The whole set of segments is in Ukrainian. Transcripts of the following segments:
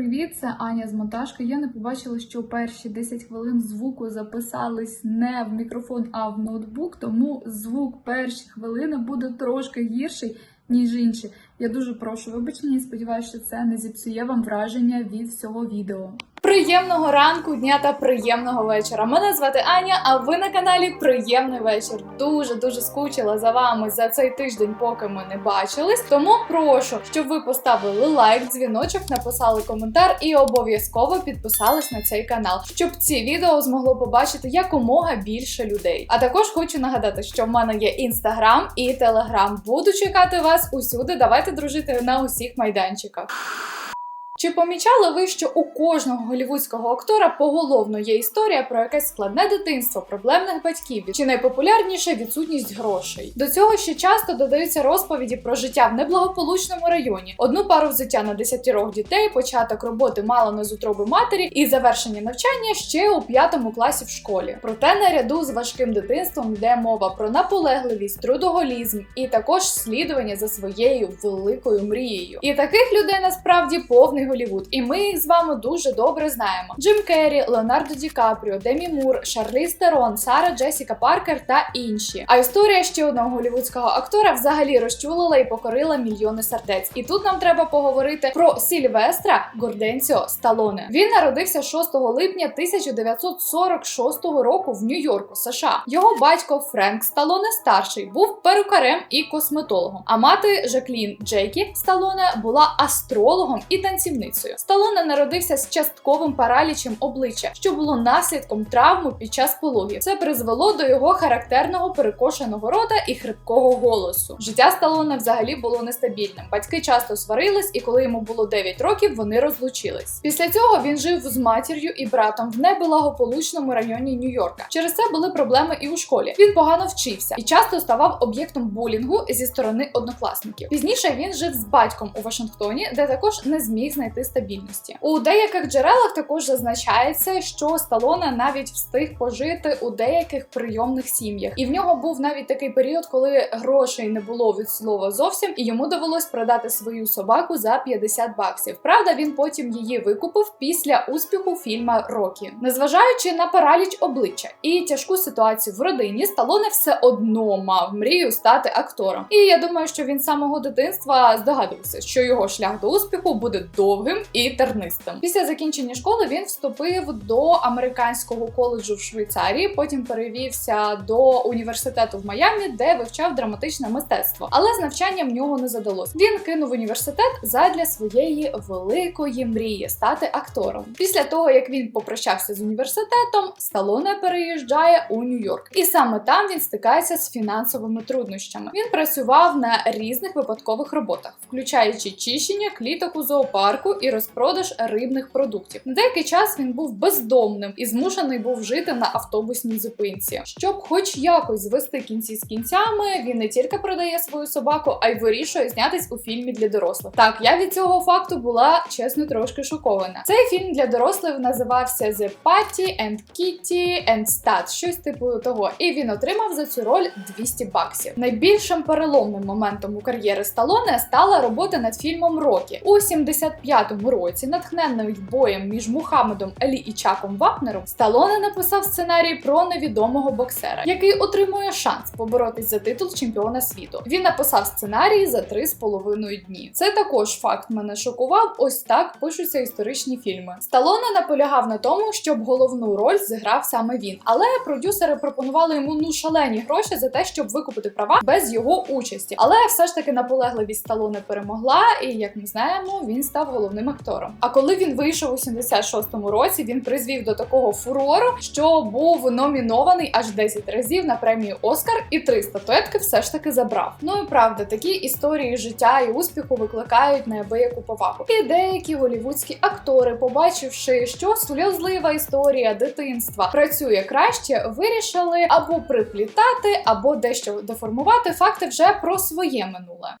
привіт! Це Аня з монтажки. Я не побачила, що перші 10 хвилин звуку записались не в мікрофон, а в ноутбук, тому звук перші хвилини буде трошки гірший, ніж інші. Я дуже прошу вибачення і сподіваюся, що це не зіпсує вам враження від всього відео. Приємного ранку, дня та приємного вечора. Мене звати Аня, а ви на каналі Приємний вечір. Дуже дуже скучила за вами за цей тиждень, поки ми не бачились. Тому прошу, щоб ви поставили лайк, дзвіночок, написали коментар і обов'язково підписались на цей канал, щоб ці відео змогло побачити якомога більше людей. А також хочу нагадати, що в мене є інстаграм і телеграм. Буду чекати вас усюди. Давайте дружити на усіх майданчиках. Чи помічали ви, що у кожного голівудського актора поголовно є історія про якесь складне дитинство, проблемних батьків чи найпопулярніше відсутність грошей? До цього ще часто додаються розповіді про життя в неблагополучному районі, одну пару взуття на десятірох дітей, початок роботи мало не з утроби матері і завершення навчання ще у п'ятому класі в школі. Проте наряду з важким дитинством йде мова про наполегливість, трудоголізм і також слідування за своєю великою мрією. І таких людей насправді повний Голівуд, і ми їх з вами дуже добре знаємо: Джим Керрі, Леонардо Ді Капріо, Демі Мур, Шарлі Стерон, Сара Джесіка Паркер та інші. А історія ще одного голівудського актора взагалі розчулила і покорила мільйони сердець. І тут нам треба поговорити про Сільвестра Горденціо Сталоне. Він народився 6 липня 1946 року в Нью-Йорку, США. Його батько Френк Сталоне старший був перукарем і косметологом. А мати Жаклін Джейкі Сталоне була астрологом і танцівницею. Сталоне народився з частковим паралічем обличчя, що було наслідком травми під час пологів. Це призвело до його характерного перекошеного рота і хрипкого голосу. Життя Сталоне взагалі було нестабільним. Батьки часто сварились, і коли йому було 9 років, вони розлучились. Після цього він жив з матір'ю і братом в неблагополучному районі Нью-Йорка. Через це були проблеми і у школі. Він погано вчився і часто ставав об'єктом булінгу зі сторони однокласників. Пізніше він жив з батьком у Вашингтоні, де також не зміг знайти стабільності. У деяких джерелах також зазначається, що Сталоне навіть встиг пожити у деяких прийомних сім'ях, і в нього був навіть такий період, коли грошей не було від слова зовсім, і йому довелось продати свою собаку за 50 баксів. Правда, він потім її викупив після успіху фільма Рокі, незважаючи на параліч обличчя і тяжку ситуацію в родині, Сталоне все одно мав мрію стати актором. І я думаю, що він з самого дитинства здогадувався, що його шлях до успіху буде довгим і тернистим. Після закінчення школи він вступив до американського коледжу в Швейцарії. Потім перевівся до університету в Майамі, де вивчав драматичне мистецтво. Але з навчанням нього не задалось. Він кинув університет задля своєї великої мрії стати актором. Після того як він попрощався з університетом, Сталоне переїжджає у Нью-Йорк, і саме там він стикається з фінансовими труднощами. Він працював на різних випадкових роботах, включаючи чищення кліток у зоопарку і розпродаж рибних продуктів. На деякий час він був бездомним і змушений був жити на автобусній зупинці. Щоб, хоч якось звести кінці з кінцями, він не тільки продає свою собаку, а й вирішує знятись у фільмі для дорослих. Так, я від цього факту була чесно трошки шокована. Цей фільм для дорослих називався The Patty and Kitty and Stat, щось типу того. І він отримав за цю роль 200 баксів. Найбільшим переломним моментом у кар'єри Сталоне стала робота над фільмом Рокі у 75-му році, натхненний боєм між Мухаммедом Алі і Чаком Вапнером, Сталоне написав сценарій про невідомого боксера, який отримує шанс поборотись за титул чемпіона світу. Він написав сценарій за три з половиною дні. Це також факт мене шокував. Ось так пишуться історичні фільми. Сталоне наполягав на тому, щоб головну роль зіграв саме він, але продюсери пропонували йому ну шалені гроші за те, щоб викупити права без його участі. Але все ж таки наполегливість Сталоне перемогла, і як ми знаємо, він став головним актором. А коли він вийшов у 76-му році, він призвів до такого фурору, що був номінований аж 10 разів на премію Оскар, і три статуетки все ж таки забрав. Ну і правда, такі історії життя і успіху викликають неабияку повагу. І деякі голівудські актори, побачивши, що сльозлива історія дитинства працює краще, вирішили або приплітати, або дещо деформувати факти вже про своє минуле.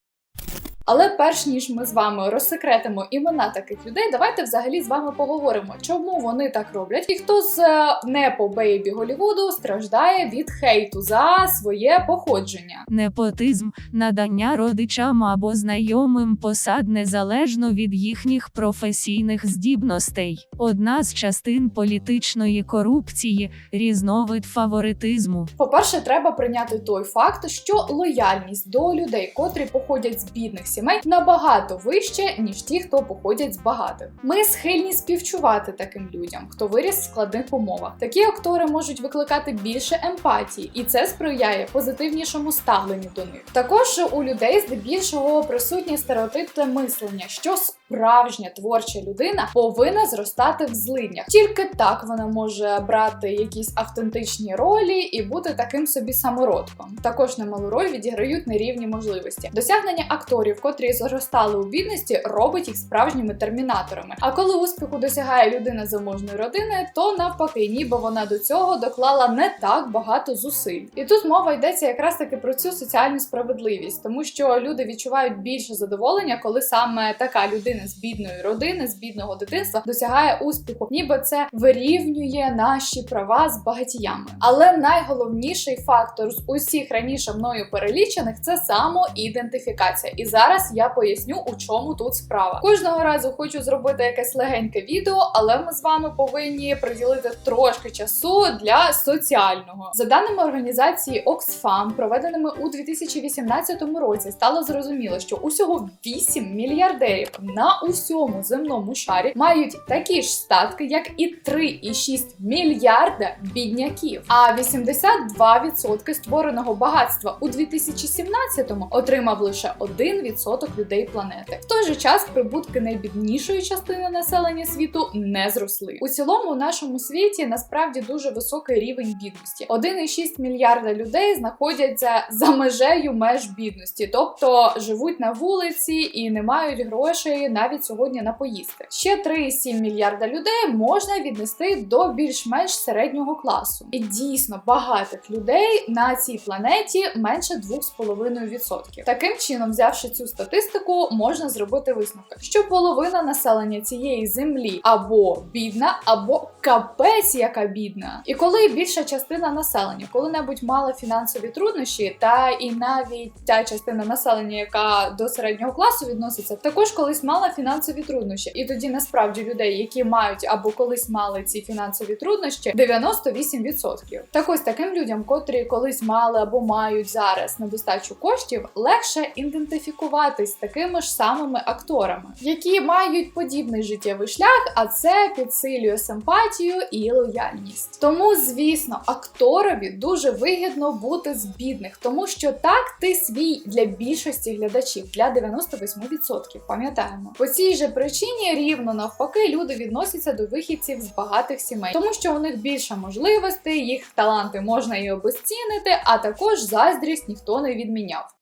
Але перш ніж ми з вами розсекретимо імена таких людей, давайте взагалі з вами поговоримо, чому вони так роблять, і хто з е, непо бейбі Голівуду страждає від хейту за своє походження. Непотизм, надання родичам або знайомим посад незалежно від їхніх професійних здібностей. Одна з частин політичної корупції різновид фаворитизму. По-перше, треба прийняти той факт, що лояльність до людей, котрі походять з бідних сімей, набагато вище, ніж ті, хто походять з багатих. Ми схильні співчувати таким людям, хто виріс в складних умовах. Такі актори можуть викликати більше емпатії, і це сприяє позитивнішому ставленню до них. Також у людей здебільшого присутні стереотипи мислення, що справжня творча людина повинна зростати в злиднях. Тільки так вона може брати якісь автентичні ролі і бути таким собі самородком. Також немалу роль відіграють нерівні можливості. Досягнення акторів, котрі зростали у бідності, робить їх справжніми термінаторами. А коли успіху досягає людина заможної родини, то навпаки, ніби вона до цього доклала не так багато зусиль. І тут мова йдеться якраз таки про цю соціальну справедливість, тому що люди відчувають більше задоволення, коли саме така людина з бідної родини, з бідного дитинства досягає успіху, ніби це вирівнює наші права з багатіями. Але найголовніший фактор з усіх раніше мною перелічених це самоідентифікація. І зараз я поясню, у чому тут справа. Кожного разу хочу зробити якесь легеньке відео, але ми з вами повинні приділити трошки часу для соціального. За даними організації Oxfam, проведеними у 2018 році, стало зрозуміло, що усього 8 мільярдерів на усьому земному шарі мають такі ж статки, як і 3,6 мільярда бідняків. А 82% створеного багатства у 2017-му отримав лише 1% людей планети. В той же час прибутки найбіднішої частини населення світу не зросли. У цілому, у нашому світі насправді дуже високий рівень бідності. 1,6 мільярда людей знаходяться за межею меж бідності, тобто живуть на вулиці і не мають грошей навіть сьогодні на поїсти. Ще 3,7 мільярда людей можна віднести до більш-менш середнього класу. І дійсно багатих людей на цій планеті менше 2,5%. Таким чином, взявши цю статистику, можна зробити висновки, що половина населення цієї землі або бідна, або капець, яка бідна. І коли більша частина населення коли-небудь мала фінансові труднощі, та і навіть та частина населення, яка до середнього класу відноситься, також колись мала фінансові труднощі. І тоді насправді людей, які мають або колись мали ці фінансові труднощі, 98%. Так ось таким людям, котрі колись мали або мають зараз недостачу коштів, легше ідентифікуватись з такими ж самими акторами, які мають подібний життєвий шлях, а це підсилює симпатію і лояльність. Тому, звісно, акторові дуже вигідно бути з бідних, тому що так ти свій для більшості глядачів, для 98%, пам'ятаємо. По цій же причині рівно навпаки люди відносяться до вихідців з багатих сімей, тому що у них більше можливостей, їх таланти можна і обесцінити, а також заздрість ніхто не відміняв.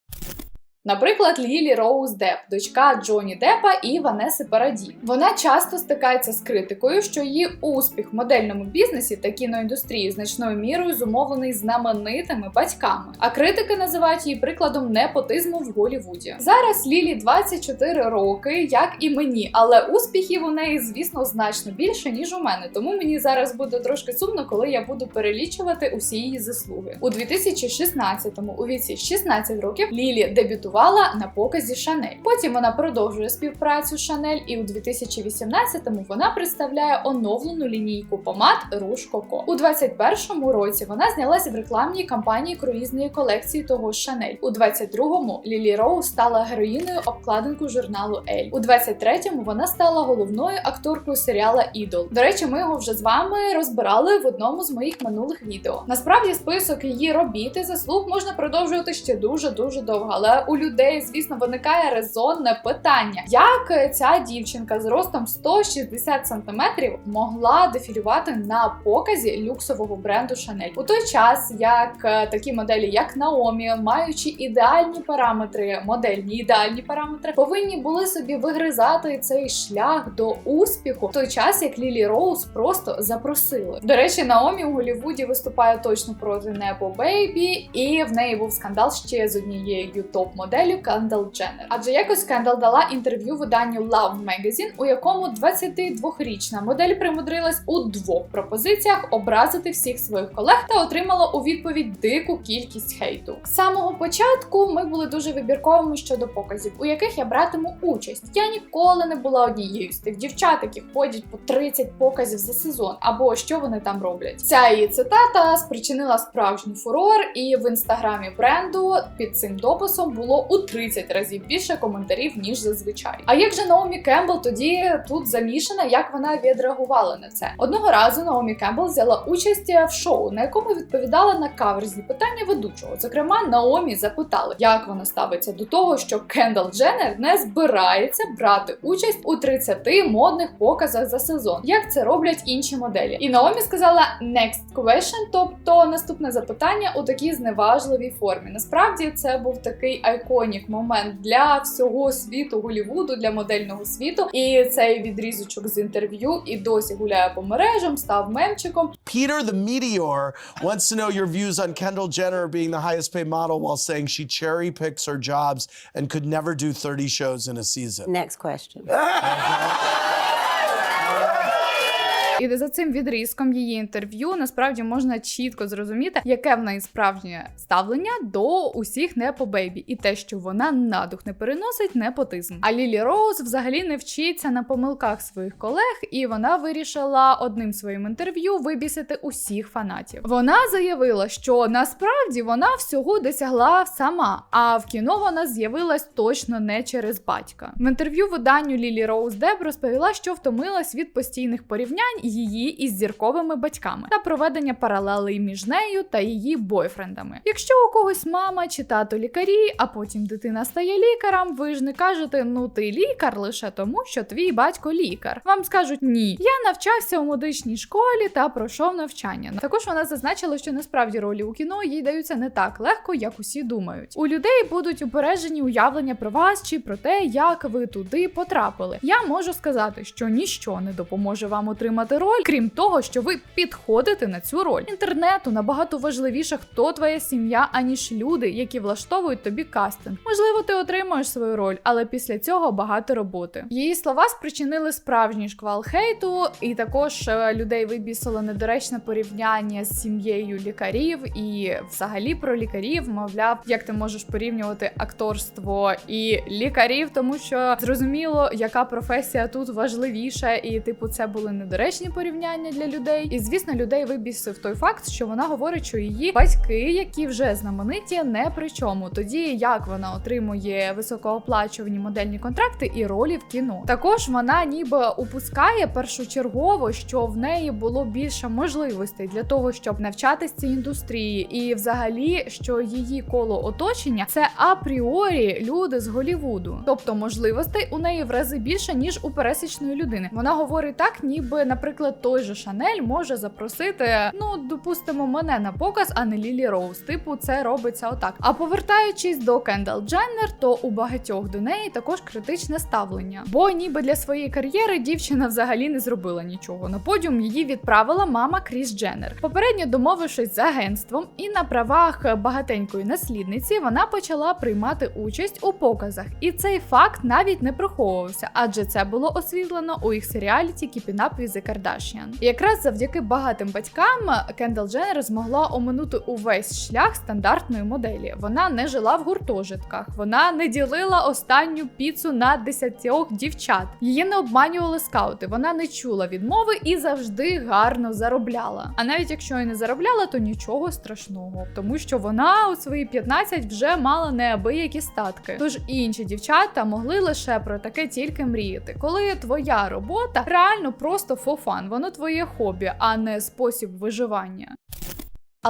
Наприклад, Лілі Роуз Деп, дочка Джоні Депа і Ванеси Параді. Вона часто стикається з критикою, що її успіх в модельному бізнесі та кіноіндустрії значною мірою зумовлений знаменитими батьками. А критики називають її прикладом непотизму в Голівуді. Зараз Лілі 24 роки, як і мені, але успіхів у неї, звісно, значно більше ніж у мене. Тому мені зараз буде трошки сумно, коли я буду перелічувати усі її заслуги. У 2016-му, у віці 16 років, Лілі дебютувала на показі Шанель. Потім вона продовжує співпрацю з Шанель, і у 2018-му вона представляє оновлену лінійку помад Руш Коко. У 21-му році вона знялася в рекламній кампанії круїзної колекції того Шанель. У 22-му Лілі Роу стала героїною обкладинку журналу Ель. У 23-му вона стала головною акторкою серіала Ідол. До речі, ми його вже з вами розбирали в одному з моїх минулих відео. Насправді, список її робіт і заслуг можна продовжувати ще дуже дуже довго, але у людей, звісно, виникає резонне питання: як ця дівчинка з ростом 160 см могла дефілювати на показі люксового бренду Chanel? У той час, як е, такі моделі, як Наомі, маючи ідеальні параметри, модельні ідеальні параметри, повинні були собі вигризати цей шлях до успіху, в той час як Лілі Роуз просто запросили. До речі, Наомі у Голлівуді виступає точно проти Небо Бейбі, і в неї був скандал ще з однією топ-моделлю моделлю Кендал Дженнер. Адже якось Кендал дала інтерв'ю виданню Love Magazine, у якому 22-річна модель примудрилась у двох пропозиціях образити всіх своїх колег та отримала у відповідь дику кількість хейту. З самого початку ми були дуже вибірковими щодо показів, у яких я братиму участь. Я ніколи не була однією з тих дівчат, які ходять по 30 показів за сезон, або що вони там роблять. Ця її цитата спричинила справжній фурор, і в інстаграмі бренду під цим дописом було у 30 разів більше коментарів ніж зазвичай. А як же Наомі Кембл тоді тут замішана, як вона відреагувала на це? Одного разу Наомі Кембл взяла участь в шоу, на якому відповідала на каверзні питання ведучого. Зокрема, Наомі запитали, як вона ставиться до того, що Кендал Дженнер не збирається брати участь у 30 модних показах за сезон, як це роблять інші моделі. І Наомі сказала next question, тобто наступне запитання у такій зневажливій формі. Насправді це був такий айконік момент для всього світу Голівуду, для модельного світу. І цей відрізочок з інтерв'ю і досі гуляє по мережам, став мемчиком. Peter the Meteor wants to know your views on Kendall Jenner being the highest paid model while saying she cherry picks her jobs and could never do 30 shows in a season. Next question. І за цим відрізком її інтерв'ю насправді можна чітко зрозуміти, яке в неї справжнє ставлення до усіх непобейбі, і те, що вона на дух не переносить непотизм. А Лілі Роуз взагалі не вчиться на помилках своїх колег, і вона вирішила одним своїм інтерв'ю вибісити усіх фанатів. Вона заявила, що насправді вона всього досягла сама, а в кіно вона з'явилась точно не через батька. В інтерв'ю виданню Лілі Роуз Деб розповіла, що втомилась від постійних порівнянь її із зірковими батьками та проведення паралелей між нею та її бойфрендами. Якщо у когось мама чи тато лікарі, а потім дитина стає лікарем, ви ж не кажете, ну ти лікар лише тому, що твій батько лікар. Вам скажуть ні. Я навчався у медичній школі та пройшов навчання. Також вона зазначила, що насправді ролі у кіно їй даються не так легко, як усі думають. У людей будуть упереджені уявлення про вас чи про те, як ви туди потрапили. Я можу сказати, що ніщо не допоможе вам отримати роль, крім того, що ви підходите на цю роль. Інтернету набагато важливіше, хто твоя сім'я, аніж люди, які влаштовують тобі кастинг. Можливо, ти отримаєш свою роль, але після цього багато роботи. Її слова спричинили справжній шквал хейту, і також е, людей вибісило недоречне порівняння з сім'єю лікарів і взагалі про лікарів, мовляв, як ти можеш порівнювати акторство і лікарів, тому що зрозуміло, яка професія тут важливіша, і типу це були недоречні порівняння для людей. І звісно, людей вибісив той факт, що вона говорить, що її батьки, які вже знамениті, не при чому. Тоді як вона отримує високооплачувані модельні контракти і ролі в кіно. Також вона ніби упускає першочергово, що в неї було більше можливостей для того, щоб навчатись цій індустрії, і взагалі, що її коло оточення це апріорі люди з Голівуду, тобто можливостей у неї в рази більше ніж у пересічної людини. Вона говорить так, ніби, наприклад, той же Шанель може запросити, ну допустимо, мене на показ, а не Лілі Роуз. Типу, це робиться отак. А повертаючись до Кендал Дженнер, то у багатьох до неї також критичне ставлення, бо ніби для своєї кар'єри дівчина взагалі не зробила нічого. На подіум її відправила мама Кріс Дженнер. Попередньо домовившись з агентством, і на правах багатенької наслідниці вона почала приймати участь у показах. І цей факт навіть не приховувався, адже це було освітлено у їх серіаліті Keeping Up with Kardashian. І якраз завдяки багатим батькам Кендал Дженнер змогла оминути увесь шлях стандартної моделі. Вона не жила в гуртожитках, вона не ділила останню піцу на десятьох дівчат. Її не обманювали скаути. Вона не чула відмови і завжди гарно заробляла. А навіть якщо і не заробляла, то нічого страшного, тому що вона у свої 15 вже мала неабиякі статки. Тож інші дівчата могли лише про таке тільки мріяти. Коли твоя робота реально просто фофан, воно твоє хобі, а не спосіб виживання.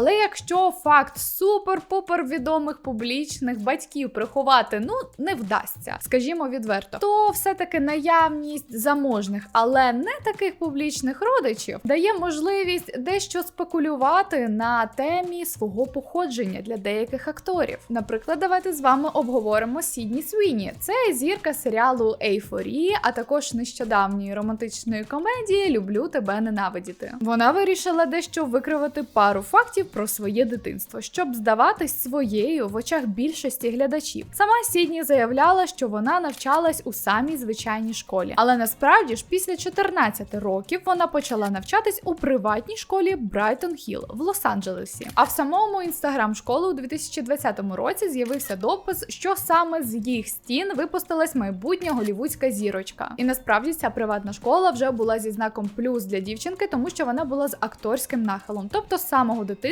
Але якщо факт супер-пупер відомих публічних батьків приховати ну не вдасться, скажімо відверто, то все-таки наявність заможних, але не таких публічних родичів дає можливість дещо спекулювати на темі свого походження для деяких акторів. Наприклад, давайте з вами обговоримо Сідні Свіні. Це зірка серіалу Ейфорія, а також нещодавньої романтичної комедії Люблю тебе ненавидіти. Вона вирішила дещо викривати пару фактів про своє дитинство, щоб здаватись своєю в очах більшості глядачів. Сама Сідні заявляла, що вона навчалась у самій звичайній школі, але насправді ж після 14 років вона почала навчатись у приватній школі Брайтон Хілл в Лос-Анджелесі. А в самому інстаграм школи у 2020 році з'явився допис, що саме з їх стін випустилась майбутня голівудська зірочка. І насправді ця приватна школа вже була зі знаком плюс для дівчинки, тому що вона була з акторським нахилом. Тобто самого дитинства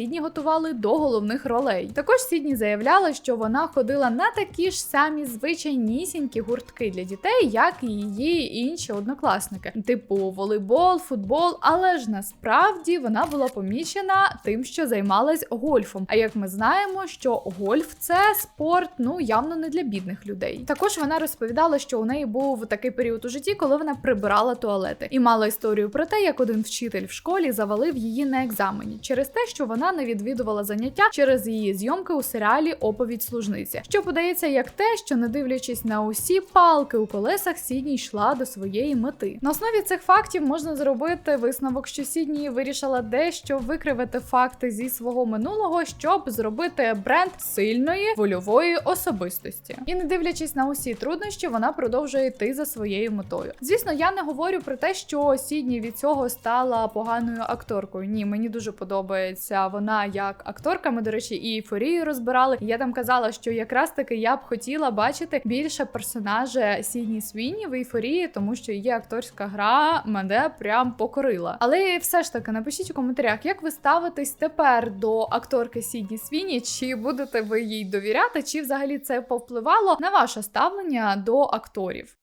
Сідні готували до головних ролей. Також Сідні заявляла, що вона ходила на такі ж самі звичайнісінькі гуртки для дітей, як і її інші однокласники, типу волейбол, футбол. Але ж насправді вона була помічена тим, що займалась гольфом. А як ми знаємо, що гольф це спорт, ну явно не для бідних людей. Також вона розповідала, що у неї був такий період у житті, коли вона прибирала туалети, і мала історію про те, як один вчитель в школі завалив її на екзамені через те, що вона не відвідувала заняття через її зйомки у серіалі Оповідь служниці, що подається як те, що не дивлячись на усі палки у колесах, Сідні йшла до своєї мети. На основі цих фактів можна зробити висновок, що Сідні вирішила дещо викривити факти зі свого минулого, щоб зробити бренд сильної вольової особистості. І не дивлячись на усі труднощі, вона продовжує йти за своєю метою. Звісно, я не говорю про те, що Сідні від цього стала поганою акторкою. Ні, мені дуже подобається вона як акторка. Ми, до речі, і ейфорію розбирали. Я там казала, що якраз таки я б хотіла бачити більше персонажа Сідні Свіні в ейфорії, тому що її акторська гра мене прям покорила. Але все ж таки напишіть у коментарях, як ви ставитесь тепер до акторки Сідні Свіні, чи будете ви їй довіряти, чи взагалі це повпливало на ваше ставлення до акторів.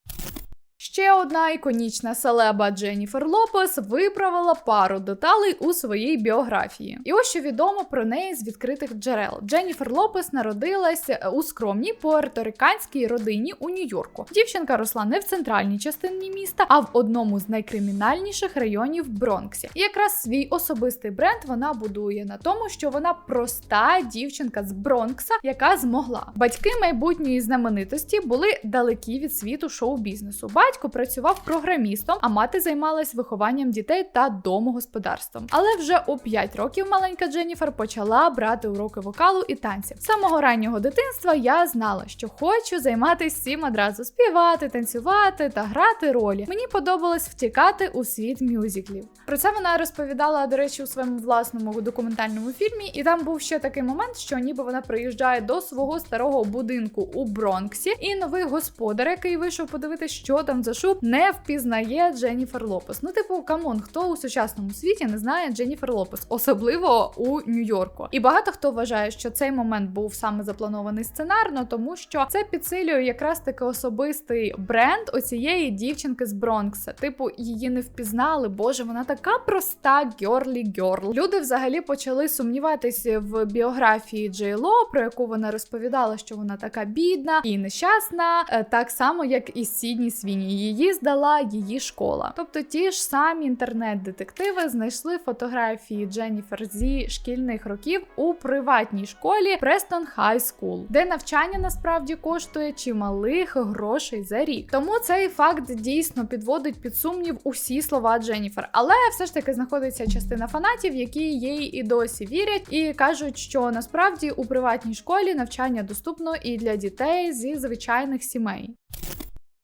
Ще одна іконічна селеба Дженніфер Лопес виправила пару деталей у своїй біографії. І ось що відомо про неї з відкритих джерел. Дженніфер Лопес народилась у скромній пуерториканській родині у Нью-Йорку. Дівчинка росла не в центральній частині міста, а в одному з найкримінальніших районів Бронксі. І якраз свій особистий бренд вона будує на тому, що вона проста дівчинка з Бронкса, яка змогла. Батьки майбутньої знаменитості були далекі від світу шоу-бізнесу. Батько працював програмістом, а мати займалась вихованням дітей та домогосподарством. Але вже у 5 років маленька Дженніфер почала брати уроки вокалу і танців. З самого раннього дитинства я знала, що хочу займатися цим одразу співати, танцювати та грати ролі. Мені подобалось втікати у світ мюзиклів. Про це вона розповідала, до речі, у своєму власному документальному фільмі. І там був ще такий момент, що ніби вона приїжджає до свого старого будинку у Бронксі, і новий господар, який вийшов подивитися, що там за шуб, не впізнає Дженніфер Лопес. Ну, типу, камон, хто у сучасному світі не знає Дженніфер Лопес, особливо у Нью-Йорку. І багато хто вважає, що цей момент був саме запланований сценарно, тому що це підсилює якраз таки особистий бренд оцієї дівчинки з Бронкса. Типу, її не впізнали. Боже, вона така проста гьорлі гьорл. Люди взагалі почали сумніватися в біографії Джей Ло, про яку вона розповідала, що вона така бідна і нещасна, е, так само як і Сідні Свіні. Її здала її школа. Тобто ті ж самі інтернет-детективи знайшли фотографії Дженніфер зі шкільних років у приватній школі Престон Хай Скул, де навчання насправді коштує чималих грошей за рік. Тому цей факт дійсно підводить під сумнів усі слова Дженніфер. Але все ж таки знаходиться частина фанатів, які їй і досі вірять, і кажуть, що насправді у приватній школі навчання доступно і для дітей зі звичайних сімей.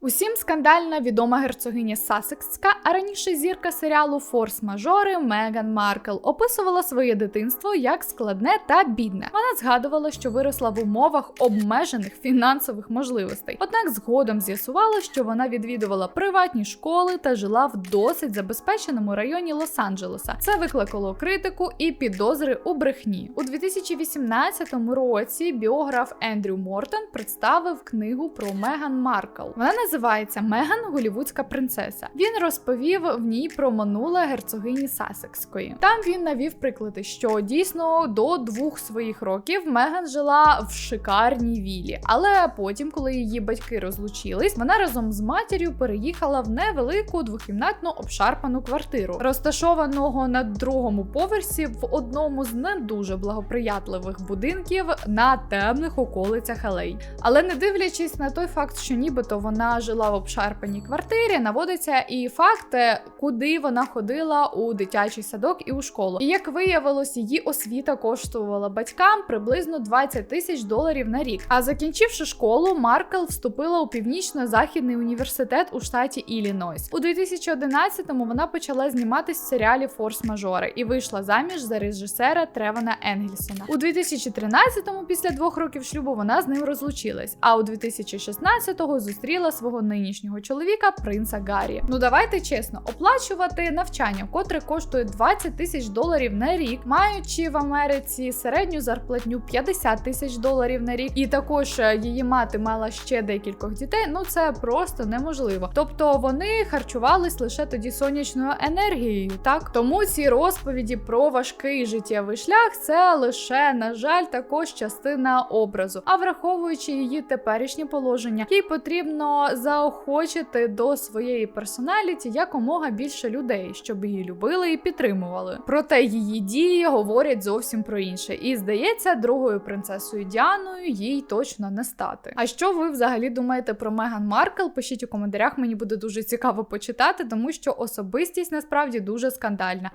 Усім скандальна відома герцогиня Сасекська, а раніше зірка серіалу Форс-мажори Меган Маркл описувала своє дитинство як складне та бідне. Вона згадувала, що виросла в умовах обмежених фінансових можливостей. Однак згодом з'ясувала, що вона відвідувала приватні школи та жила в досить забезпеченому районі Лос-Анджелеса. Це викликало критику і підозри у брехні. У 2018 році біограф Ендрю Мортон представив книгу про Меган Маркл. Вона називається Меган Голівудська принцеса. Він розповів в ній про минуле герцогині Сасекської. Там він навів приклади, що дійсно до двох своїх років Меган жила в шикарній вілі, але потім, коли її батьки розлучились, вона разом з матір'ю переїхала в невелику двокімнатну обшарпану квартиру, розташованого на другому поверсі в одному з не дуже благоприятливих будинків на темних околицях Алей. Але не дивлячись на той факт, що нібито вона жила в обшарпаній квартирі, наводиться і факт, е, куди вона ходила у дитячий садок і у школу. І як виявилось, її освіта коштувала батькам приблизно 20 тисяч доларів на рік. А закінчивши школу, Маркл вступила у північно-західний університет у штаті Іллінойс. У 2011-му вона почала зніматись в серіалі Форс-мажори і вийшла заміж за режисера Тревана Енгельсона. У 2013-му, після двох років шлюбу, вона з ним розлучилась. А у 2016-го зустріла свого нинішнього чоловіка, принца Гаррі. Ну давайте чесно, оплачувати навчання, котре коштує 20 тисяч доларів на рік, маючи в Америці середню зарплатню 50 тисяч доларів на рік, і також е, її мати мала ще декількох дітей. Ну це просто неможливо. Тобто вони харчувались лише тоді сонячною енергією, так тому ці розповіді про важкий життєвий шлях це лише, на жаль, також частина образу. А враховуючи її теперішнє положення, їй потрібно заохочити до своєї персоналіті якомога більше людей, щоб її любили і підтримували. Проте її дії говорять зовсім про інше. І здається, другою принцесою Діаною їй точно не стати. А що ви взагалі думаєте про Меган Маркл? Пишіть у коментарях, мені буде дуже цікаво почитати, тому що особистість насправді дуже скандальна.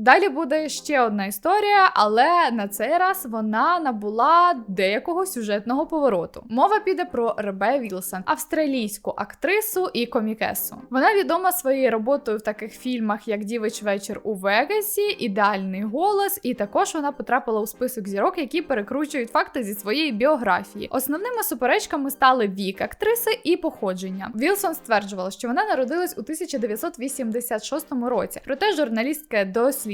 Далі буде ще одна історія, але на цей раз вона набула деякого сюжетного повороту. Мова піде про Ребе Вілсон, австралійську актрису і комікесу. Вона відома своєю роботою в таких фільмах, як Дівич вечір у Вегасі, Ідеальний голос, і також вона потрапила у список зірок, які перекручують факти зі своєї біографії. Основними суперечками стали вік актриси і походження. Вілсон стверджувала, що вона народилась у 1986 році. Проте журналістське дослідження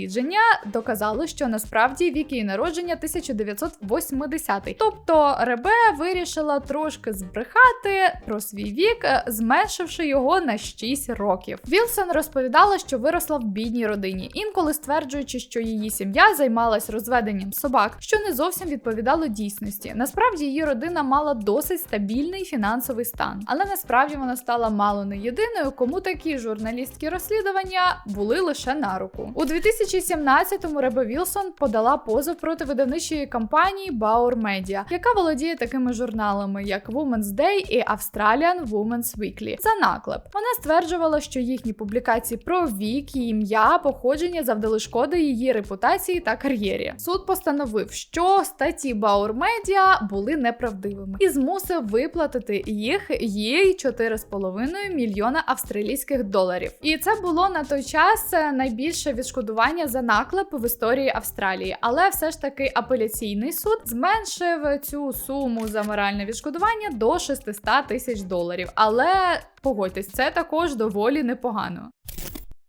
доказало, що насправді вік її народження 1980. Тобто Ребе вирішила трошки збрехати про свій вік, е, зменшивши його на 6 років. Вілсон розповідала, що виросла в бідній родині, інколи стверджуючи, що її сім'я займалась розведенням собак, що не зовсім відповідало дійсності. Насправді її родина мала досить стабільний фінансовий стан, але насправді вона стала мало не єдиною, кому такі журналістські розслідування були лише на руку. У 2017-му Реба Вілсон подала позов проти видавничої компанії Bauer Media, яка володіє такими журналами, як Women's Day і Australian Women's Weekly. За наклеп вона стверджувала, що їхні публікації про вік, її ім'я, походження завдали шкоди її репутації та кар'єрі. Суд постановив, що статті Bauer Media були неправдивими і змусив виплатити їх їй 4,5 мільйона австралійських доларів. І це було на той час е, найбільше відшкодування за наклеп в історії Австралії. Але все ж таки апеляційний суд зменшив цю суму за моральне відшкодування до 600 тисяч доларів. Але погодьтесь, це також доволі непогано.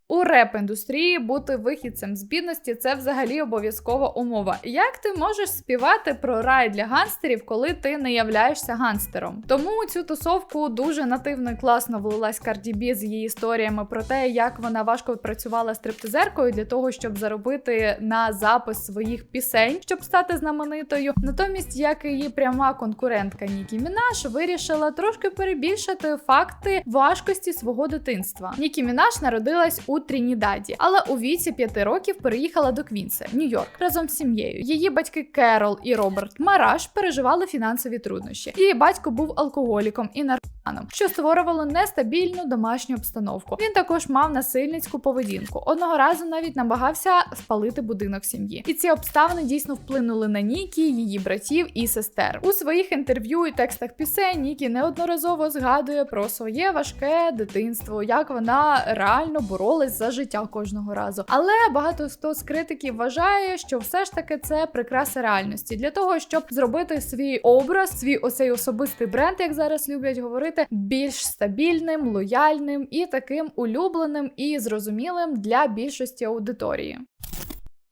У реп-індустрії бути вихідцем з бідності це взагалі обов'язкова умова. Як ти можеш співати про рай для ганстерів, коли ти не являєшся ганстером? Тому у цю тусовку дуже нативно і класно влилась Карді Бі з її історіями про те, як вона важко працювала стриптизеркою для того, щоб заробити на запис своїх пісень, щоб стати знаменитою. Натомість, як і її пряма конкурентка Нікі Мінаш вирішила трошки перебільшити факти важкості свого дитинства. Нікі Мінаш народилась у Трінідаді, але у віці 5 років переїхала до Квінса, Нью-Йорк, разом з сім'єю. Її батьки Керол і Роберт Мараш переживали фінансові труднощі. Її батько був алкоголіком і наркоманом, що створювало нестабільну домашню обстановку. Він також мав насильницьку поведінку. Одного разу навіть намагався спалити будинок сім'ї. І ці обставини дійсно вплинули на Нікі, її братів і сестер. У своїх інтерв'ю і текстах пісень Нікі неодноразово згадує про своє важке дитинство, як вона реально боролась за життя кожного разу. Але багато хто з критиків вважає, що все ж таки це прикраса реальності для того, щоб зробити свій образ, свій оцей особистий бренд, як зараз люблять говорити, більш стабільним, лояльним і таким улюбленим і зрозумілим для більшості аудиторії.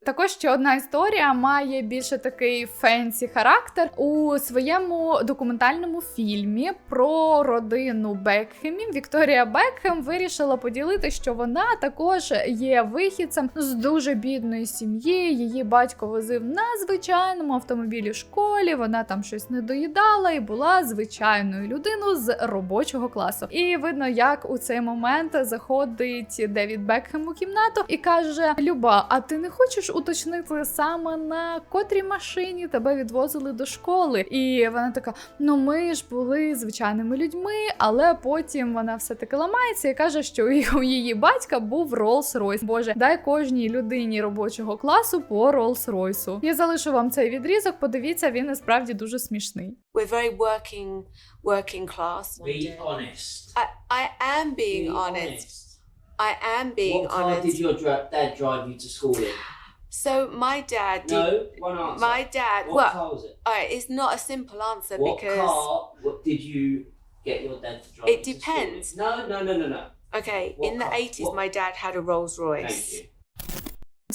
Також ще одна історія має більше такий фенсі характер у своєму документальному фільмі про родину Бекхемів. Вікторія Бекхем вирішила поділити, що вона також є вихідцем з дуже бідної сім'ї. Її батько возив на звичайному автомобілі в школі. Вона там щось не доїдала і була звичайною людиною з робочого класу. І видно, як у цей момент заходить Девід Бекхем у кімнату і каже: Люба, а ти не хочеш уточнити саме на котрій машині тебе відвозили до школи? І вона така: ну ми ж були звичайними людьми, але потім вона все таки ламається і каже, що у її батька був Rolls-Royce. Боже, дай кожній людині робочого класу по Rolls-Royce. Я залишу вам цей відрізок. Подивіться, він насправді дуже смішний. We're very working working class. Be honest. I, I am being Be honest. I am being what car honest. did your dad drive you to school in? So my dad did No, one answer. my dad what well car was it? alright, it's not a simple answer What because car what did you get your dad to drive It depends. No, no, no, no, no. okay, What in the eighties What- my dad had a Rolls Thank Royce.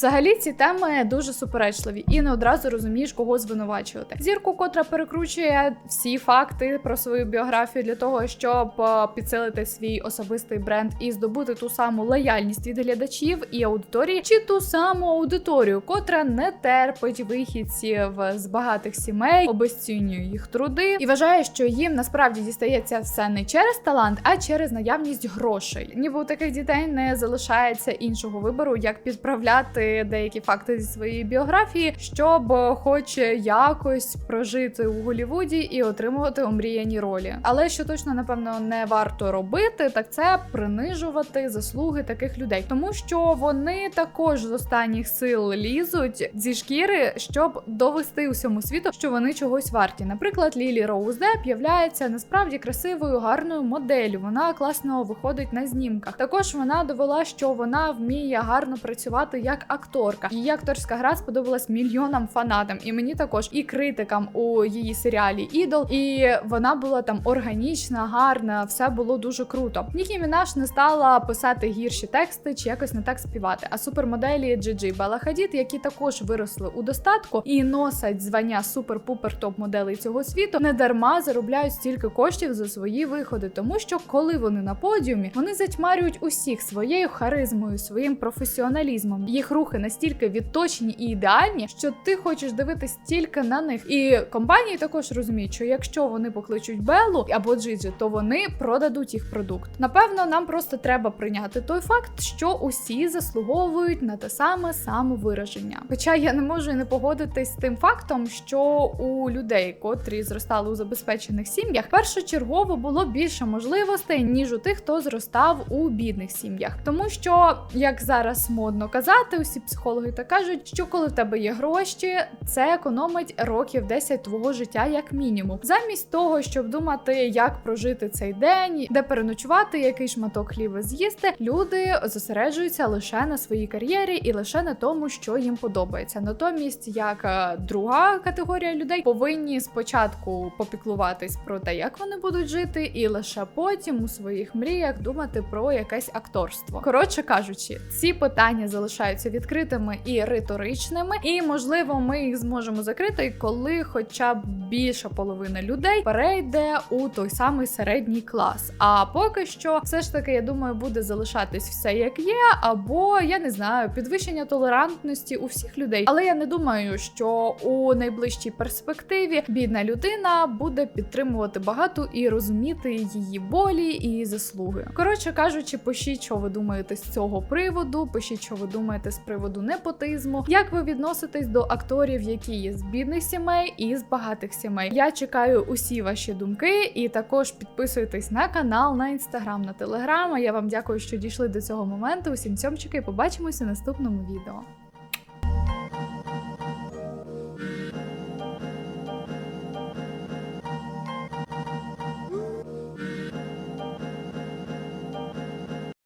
Взагалі ці теми дуже суперечливі, і не одразу розумієш, кого звинувачувати. Зірку, котра перекручує всі факти про свою біографію для того, щоб е, підсилити свій особистий бренд і здобути ту саму лояльність від глядачів і аудиторії, чи ту саму аудиторію, котра не терпить вихідців з багатих сімей, обесцінює їх труди і вважає, що їм насправді дістається все не через талант, а через наявність грошей. Ніби у таких дітей не залишається іншого вибору, як підправляти деякі факти зі своєї біографії, щоб хоч якось прожити у Голівуді і отримувати омріяні ролі. Але що точно напевно не варто робити, так це принижувати заслуги таких людей, тому що вони також з останніх сил лізуть зі шкіри, щоб довести усьому світу, що вони чогось варті. Наприклад, Лілі Роуз Деп являється насправді красивою, гарною моделлю. Вона класно виходить на знімках. Також вона довела, що вона вміє гарно працювати як акторка. Її акторська гра сподобалась мільйонам фанатам, і мені також і критикам у її серіалі Ідол. І вона була там органічна, гарна, все було дуже круто. Нікі Мінаш не стала писати гірші тексти чи якось не так співати. А супермоделі Джиджи Бела Хадід, які також виросли у достатку і носять звання супер-пупер топ-моделей цього світу, не дарма заробляють стільки коштів за свої виходи, тому що коли вони на подіумі, вони затьмарюють усіх своєю харизмою, своїм професіоналізмом. Їх рухи настільки відточені і ідеальні, що ти хочеш дивитись тільки на них. І компанії також розуміють, що якщо вони покличуть Беллу або Джиджи, то вони продадуть їх продукт. Напевно, нам просто треба прийняти той факт, що усі заслуговують на те саме самовираження. Хоча я не можу і не погодитись з тим фактом, що у людей, котрі зростали у забезпечених сім'ях, першочергово було більше можливостей ніж у тих, хто зростав у бідних сім'ях, тому що як зараз модно казати, усі психологи так кажуть, що коли в тебе є гроші, це економить років 10 твого життя як мінімум. Замість того, щоб думати, як прожити цей день, де переночувати, який шматок хліба з'їсти, люди зосереджуються лише на своїй кар'єрі і лише на тому, що їм подобається. Натомість, як е, друга категорія людей повинні спочатку попіклуватись про те, як вони будуть жити, і лише потім у своїх мріях думати про якесь акторство. Коротше кажучи, ці питання залишаються відкритими і риторичними, і можливо, ми їх зможемо закрити, коли хоча б більша половина людей перейде у той самий середній клас. А поки що, все ж таки, я думаю, буде залишатись все як є, або я не знаю, підвищення толерантності у всіх людей. Але я не думаю, що у найближчій перспективі бідна людина буде підтримувати багату і розуміти її болі і заслуги. Коротше кажучи, пишіть, що ви думаєте з цього приводу. Пишіть, що ви думаєте з приводу непотизму. Як ви відноситесь до акторів, які є з бідних сімей і з багатих сімей? Я чекаю усі ваші думки, і також підписуйтесь на канал, на інстаграм, на телеграм. Я вам дякую, що дійшли до цього моменту. Усім цьомчики, побачимося в наступному відео.